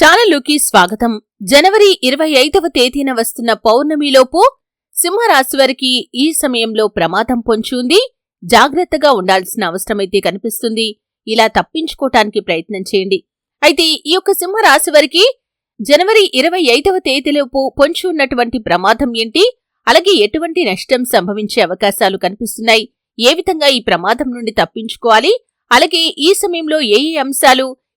ఛానల్లోకి స్వాగతం. జనవరి ఇరవై ఐదవ తేదీన వస్తున్న పౌర్ణమిలోపు సింహరాశివారికి ఈ సమయంలో ప్రమాదం పొంచి ఉంది జాగ్రత్తగా ఉండాల్సిన అవసరమైతే కనిపిస్తుంది. ఇలా తప్పించుకోవటానికి ప్రయత్నం చేయండి. అయితే ఈ యొక్క సింహరాశివారికి జనవరి ఇరవై ఐదవ తేదీలోపు పొంచి ఉన్నటువంటి ప్రమాదం ఏంటి? అలాగే ఎటువంటి నష్టం సంభవించే అవకాశాలు కనిపిస్తున్నాయి? ఏ విధంగా ఈ ప్రమాదం నుండి తప్పించుకోవాలి? అలాగే ఈ సమయంలో ఏ ఏ అంశాలు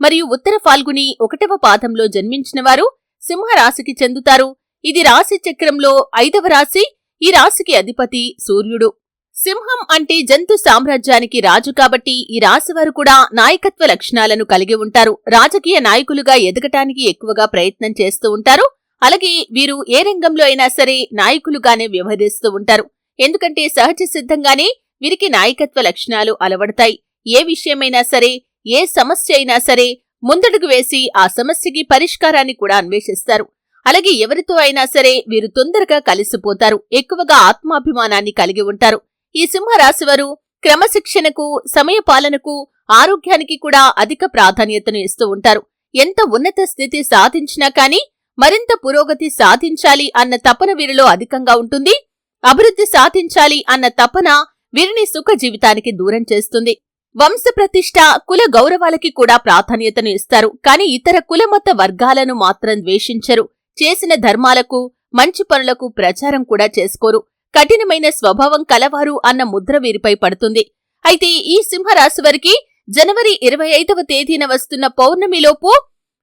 మరియు ఉత్తర ఫాల్గుని ఒకటవ పాదంలో జన్మించినవారు సింహరాశికి చెందుతారు. ఇది రాశి చక్రంలో ఐదవ రాశి ఈ రాశికి అధిపతి సూర్యుడు. సింహం అంటే జంతు సామ్రాజ్యానికి రాజు కాబట్టి ఈ రాశివారు కూడా నాయకత్వ లక్షణాలను కలిగి ఉంటారు. రాజకీయ నాయకులుగా ఎదగటానికి ఎక్కువగా ప్రయత్నం చేస్తూ ఉంటారు. అలాగే వీరు ఏ రంగంలో అయినా సరే నాయకులుగానే వ్యవహరిస్తూ ఉంటారు. ఎందుకంటే సహజ సిద్ధంగానే వీరికి నాయకత్వ లక్షణాలు అలవడతాయి. ఏ విషయమైనా సరే ఏ సమస్య అయినా సరే ముందడుగు వేసి ఆ సమస్యకి పరిష్కారాన్ని కూడా అన్వేషిస్తారు. అలాగే ఎవరితో అయినా సరే వీరు తొందరగా కలిసిపోతారు. ఎక్కువగా ఆత్మాభిమానాన్ని కలిగి ఉంటారు. ఈ సింహరాశివారు క్రమశిక్షణకు సమయపాలనకు ఆరోగ్యానికి కూడా అధిక ప్రాధాన్యతను ఇస్తూ ఉంటారు. ఎంత ఉన్నత స్థితి సాధించినా కానీ మరింత పురోగతి సాధించాలి అన్న తపన వీరిలో అధికంగా ఉంటుంది. అభివృద్ధి సాధించాలి అన్న తపన వీరిని సుఖ జీవితానికి దూరం చేస్తుంది. వంశప్రతిష్ట కుల గౌరవాలకి కూడా ప్రాధాన్యతను ఇస్తారు. కాని ఇతర కులమత వర్గాలను మాత్రం ద్వేషించరు. చేసిన ధర్మాలకు మంచి పనులకు ప్రచారం కూడా చేసుకోరు. కఠినమైన స్వభావం కలవారు అన్న ముద్ర వీరిపై పడుతుంది. అయితే ఈ సింహరాశివారికి జనవరి ఇరవై ఐదవ తేదీన వస్తున్న పౌర్ణమిలోపు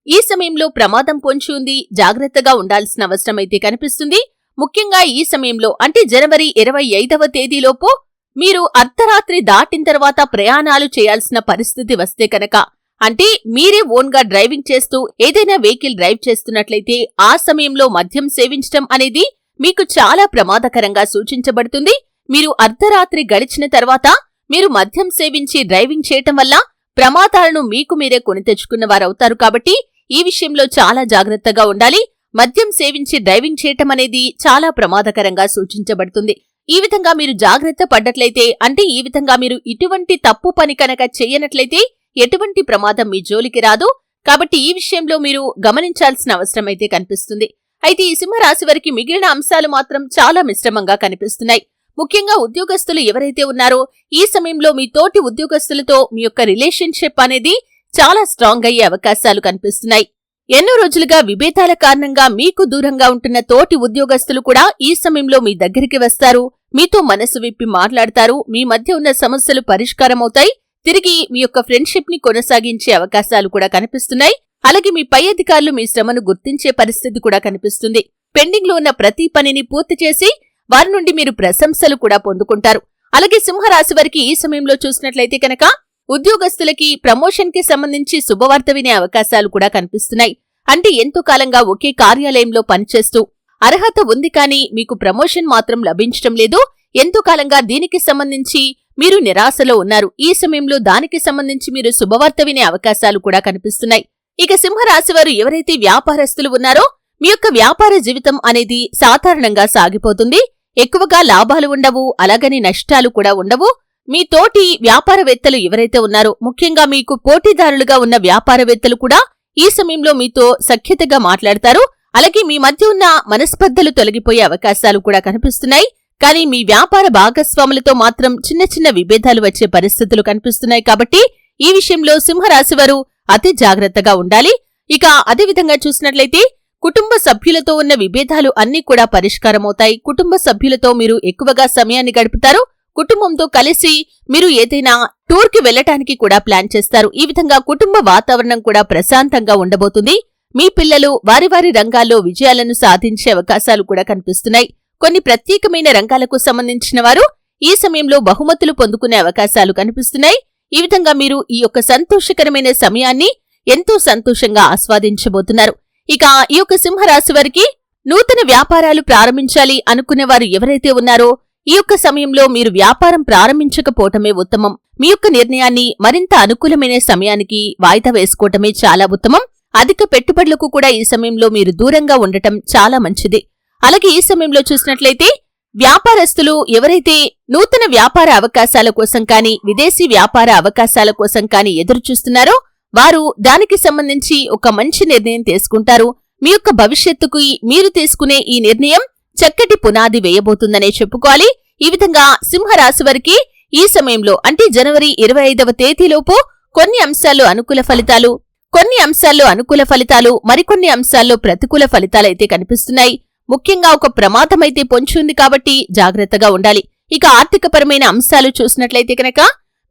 ఈ సమయంలో ప్రమాదం పొంచి ఉంది. జాగ్రత్తగా ఉండాల్సిన అవసరమైతే కనిపిస్తుంది. ముఖ్యంగా ఈ సమయంలో అంటే జనవరి ఇరవై ఐదవ తేదీలోపు మీరు అర్ధరాత్రి దాటిన తర్వాత ప్రయాణాలు చేయాల్సిన పరిస్థితి వస్తే కనుక అంటే మీరే ఓన్గా డ్రైవింగ్ చేస్తూ ఏదైనా వెహికల్ డ్రైవ్ చేస్తున్నట్లయితే ఆ సమయంలో మద్యం సేవించటం అనేది మీకు చాలా ప్రమాదకరంగా సూచించబడుతుంది. మీరు అర్ధరాత్రి గడిచిన తర్వాత మీరు మద్యం సేవించి డ్రైవింగ్ చేయటం వల్ల ప్రమాదాలను మీకు మీరే కొని తెచ్చుకున్న వారవుతారు కాబట్టి ఈ విషయంలో చాలా జాగ్రత్తగా ఉండాలి. మద్యం సేవించి డ్రైవింగ్ చేయటం అనేది చాలా ప్రమాదకరంగా సూచించబడుతుంది. ఈ విధంగా మీరు జాగ్రత్త పడ్డట్లయితే అంటే ఈ విధంగా మీరు ఇటువంటి తప్పు పని కనుక చేయనట్లయితే ఎటువంటి ప్రమాదం మీ జోలికి రాదు. కాబట్టి ఈ విషయంలో మీరు గమనించాల్సిన అవసరమైతే కనిపిస్తుంది. అయితే ఈ సింహరాశి వారికి మిగిలిన అంశాలు మాత్రం చాలా మిశ్రమంగా కనిపిస్తున్నాయి. ముఖ్యంగా ఉద్యోగస్తులు ఎవరైతే ఉన్నారో ఈ సమయంలో మీ తోటి ఉద్యోగస్తులతో మీ యొక్క రిలేషన్షిప్ అనేది చాలా స్ట్రాంగ్ అయ్యే అవకాశాలు కనిపిస్తున్నాయి. ఎన్నో రోజులుగా విభేదాల కారణంగా మీకు దూరంగా ఉంటున్న తోటి ఉద్యోగస్తులు కూడా ఈ సమయంలో మీ దగ్గరికి వస్తారు. మీతో మనసు విప్పి మాట్లాడతారు. మీ మధ్య ఉన్న సమస్యలు పరిష్కారమవుతాయి. తిరిగి మీ యొక్క ఫ్రెండ్షిప్ని కొనసాగించే అవకాశాలు కూడా కనిపిస్తున్నాయి. అలాగే మీ పై అధికారులు మీ శ్రమను గుర్తించే పరిస్థితి కూడా కనిపిస్తుంది. పెండింగ్లో ఉన్న ప్రతి పనిని పూర్తి చేసి వారి నుండి మీరు ప్రశంసలు కూడా పొందుకుంటారు. అలాగే సింహరాశి వారికి ఈ సమయంలో చూసినట్లయితే కనుక ఉద్యోగస్తులకి ప్రమోషన్కి సంబంధించి శుభవార్త వినే అవకాశాలు కూడా కనిపిస్తున్నాయి. అంటే ఎంతో కాలంగా ఒకే కార్యాలయంలో పనిచేస్తూ అర్హత ఉంది కానీ మీకు ప్రమోషన్ మాత్రం లభించటం లేదు. ఎంతో కాలంగా దీనికి సంబంధించి మీరు నిరాశలో ఉన్నారు. ఈ సమయంలో దానికి సంబంధించి మీరు శుభవార్త వినే అవకాశాలు కూడా కనిపిస్తున్నాయి. ఇక సింహరాశి వారు ఎవరైతే వ్యాపారస్తులు ఉన్నారో మీ యొక్క వ్యాపార జీవితం అనేది సాధారణంగా సాగిపోతుంది. ఎక్కువగా లాభాలు ఉండవు అలాగని నష్టాలు కూడా ఉండవు. మీ తోటి వ్యాపారవేత్తలు ఎవరైతే ఉన్నారో ముఖ్యంగా మీకు పోటీదారులుగా ఉన్న వ్యాపారవేత్తలు కూడా ఈ సమయంలో మీతో సఖ్యతగా మాట్లాడతారు. అలాగే మీ మధ్య ఉన్న మనస్పర్ధలు తొలగిపోయే అవకాశాలు కూడా కనిపిస్తున్నాయి. కానీ మీ వ్యాపార భాగస్వాములతో మాత్రం చిన్న చిన్న విభేదాలు వచ్చే పరిస్థితులు కనిపిస్తున్నాయి కాబట్టి ఈ విషయంలో సింహరాశి వారు అతి జాగ్రత్తగా ఉండాలి. ఇక అదేవిధంగా చూసినట్లయితే కుటుంబ సభ్యులతో ఉన్న విభేదాలు అన్నీ కూడా పరిష్కారమవుతాయి. కుటుంబ సభ్యులతో మీరు ఎక్కువగా సమయాన్ని గడుపుతారు. కుటుంబంతో కలిసి మీరు ఏదైనా టూర్కి వెళ్ళటానికి కూడా ప్లాన్ చేస్తారు. ఈ విధంగా కుటుంబ వాతావరణం కూడా ప్రశాంతంగా ఉండబోతుంది. మీ పిల్లలు వారి వారి రంగాల్లో విజయాలను సాధించే అవకాశాలు కూడా కనిపిస్తున్నాయి. కొన్ని ప్రత్యేకమైన రంగాలకు సంబంధించిన వారు ఈ సమయంలో బహుమతులు పొందుకునే అవకాశాలు కనిపిస్తున్నాయి. ఈ విధంగా మీరు ఈ యొక్క సంతోషకరమైన సమయాన్ని ఎంతో సంతోషంగా ఆస్వాదించబోతున్నారు. ఇక ఈ యొక్క సింహరాశి వారికి నూతన వ్యాపారాలు ప్రారంభించాలి అనుకునే వారు ఎవరైతే ఉన్నారో ఈ యొక్క సమయంలో మీరు వ్యాపారం ప్రారంభించకపోవటమే ఉత్తమం. మీ యొక్క నిర్ణయాన్ని మరింత అనుకూలమైన సమయానికి వాయిదా వేసుకోవటమే చాలా ఉత్తమం. అధిక పెట్టుబడులకు కూడా ఈ సమయంలో మీరు దూరంగా ఉండటం చాలా మంచిది. అలాగే ఈ సమయంలో చూసినట్లయితే వ్యాపారస్తులు ఎవరైతే నూతన వ్యాపార అవకాశాల కోసం కానీ విదేశీ వ్యాపార అవకాశాల కోసం కానీ ఎదురు చూస్తున్నారో వారు దానికి సంబంధించి ఒక మంచి నిర్ణయం తీసుకుంటారు. మీ యొక్క భవిష్యత్తుకు మీరు తీసుకునే ఈ నిర్ణయం చక్కటి పునాది వేయబోతుందనే చెప్పుకోవాలి. ఈ విధంగా సింహరాశి వారికి ఈ సమయంలో అంటే జనవరి ఇరవై ఐదవ తేదీలోపు కొన్ని అంశాల్లో అనుకూల ఫలితాలు కొన్ని అంశాల్లో అనుకూల ఫలితాలు మరికొన్ని అంశాల్లో ప్రతికూల ఫలితాలైతే కనిపిస్తున్నాయి. ముఖ్యంగా ఒక ప్రమాదమైతే పొంచుంది ఉంది కాబట్టి జాగ్రత్తగా ఉండాలి. ఇక ఆర్థికపరమైన అంశాలు చూసినట్లయితే కనుక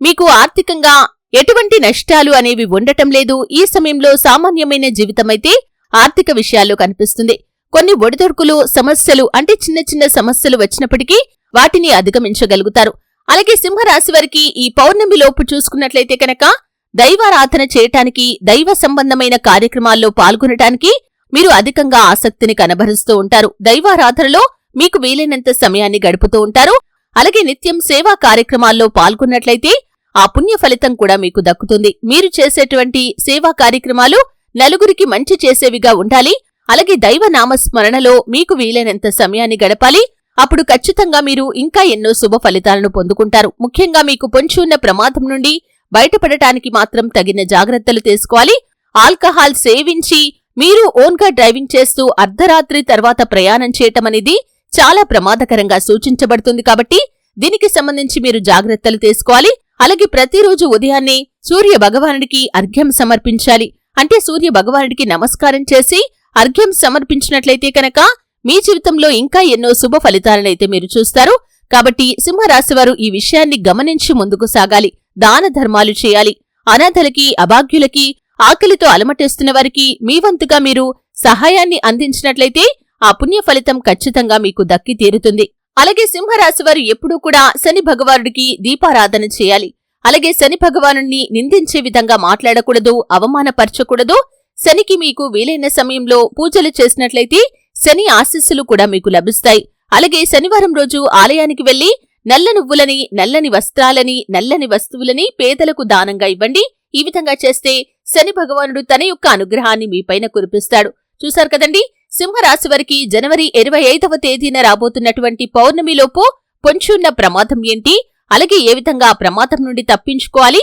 మీకు ఆర్థికంగా ఎటువంటి నష్టాలు అనేవి ఉండటం లేదు. ఈ సమయంలో సామాన్యమైన జీవితమైతే ఆర్థిక విషయాల్లో కనిపిస్తుంది. కొన్ని ఒడిదొడుకులు సమస్యలు అంటే చిన్న చిన్న సమస్యలు వచ్చినప్పటికీ వాటిని అధిగమించగలుగుతారు. అలాగే సింహరాశి వారికి ఈ పౌర్ణమి లోపు చూసుకున్నట్లయితే కనుక దైవారాధన చేయటానికి దైవ సంబంధమైన కార్యక్రమాల్లో పాల్గొనటానికి మీరు అధికంగా ఆసక్తిని కనబరుస్తూ ఉంటారు. దైవారాధనలో మీకు వీలైనంత సమయాన్ని గడుపుతూ ఉంటారు. అలాగే నిత్యం సేవా కార్యక్రమాల్లో పాల్గొన్నట్లయితే ఆ పుణ్య ఫలితం కూడా మీకు దక్కుతుంది. మీరు చేసేటువంటి సేవా కార్యక్రమాలు నలుగురికి మంచి చేసేవిగా ఉండాలి. అలాగే దైవ నామస్మరణలో మీకు వీలైనంత సమయాన్ని గడపాలి. అప్పుడు ఖచ్చితంగా మీరు ఇంకా ఎన్నో శుభ ఫలితాలను పొందుకుంటారు. ముఖ్యంగా మీకు పొంచి ఉన్న ప్రమాదం నుండి బయటపడటానికి మాత్రం తగిన జాగ్రత్తలు తీసుకోవాలి. ఆల్కహాల్ సేవించి మీరు ఓన్గా డ్రైవింగ్ చేస్తూ అర్ధరాత్రి తర్వాత ప్రయాణం చేయటం అనేది చాలా ప్రమాదకరంగా సూచించబడుతుంది కాబట్టి దీనికి సంబంధించి మీరు జాగ్రత్తలు తీసుకోవాలి. అలాగే ప్రతిరోజు ఉదయాన్నే సూర్య భగవానుడికి అర్ఘ్యం సమర్పించాలి. అంటే సూర్య భగవానుడికి నమస్కారం చేసి అర్ఘ్యం సమర్పించినట్లయితే కనుక మీ జీవితంలో ఇంకా ఎన్నో శుభ ఫలితాలనైతే మీరు చూస్తారు. కాబట్టి సింహరాశివారు ఈ విషయాన్ని గమనించి ముందుకు సాగాలి. దాన ధర్మాలు చేయాలి. అనాథలకి అభాగ్యులకి ఆకలితో అలమటేస్తున్న వారికి మీ వంతుగా మీరు సహాయాన్ని అందించినట్లయితే ఆ పుణ్య ఫలితం ఖచ్చితంగా మీకు దక్కి తీరుతుంది. అలాగే సింహరాశివారు ఎప్పుడూ కూడా శని భగవానుడికి దీపారాధన చేయాలి. అలాగే శని భగవాను నిందించే విధంగా మాట్లాడకూడదు అవమానపరచకూడదు శనికి మీకు వీలైన సమయంలో పూజలు చేసినట్లయితే శని ఆశీస్సులు కూడా మీకు లభిస్తాయి. అలాగే శనివారం రోజు ఆలయానికి వెళ్ళి నల్ల నువ్వులని నల్లని వస్త్రాలని నల్లని వస్తువులని పేదలకు దానంగా ఇవ్వండి. ఈ విధంగా చేస్తే శని భగవానుడు తన యొక్క అనుగ్రహాన్ని మీపైన కురిపిస్తాడు. చూశారు కదండి? సింహరాశి వారికి జనవరి ఇరవై ఐదవ తేదీన రాబోతున్నటువంటి పౌర్ణమిలోపు పొంచున్న ప్రమాదం ఏంటి? అలాగే ఏ విధంగా ఆ ప్రమాదం నుండి తప్పించుకోవాలి?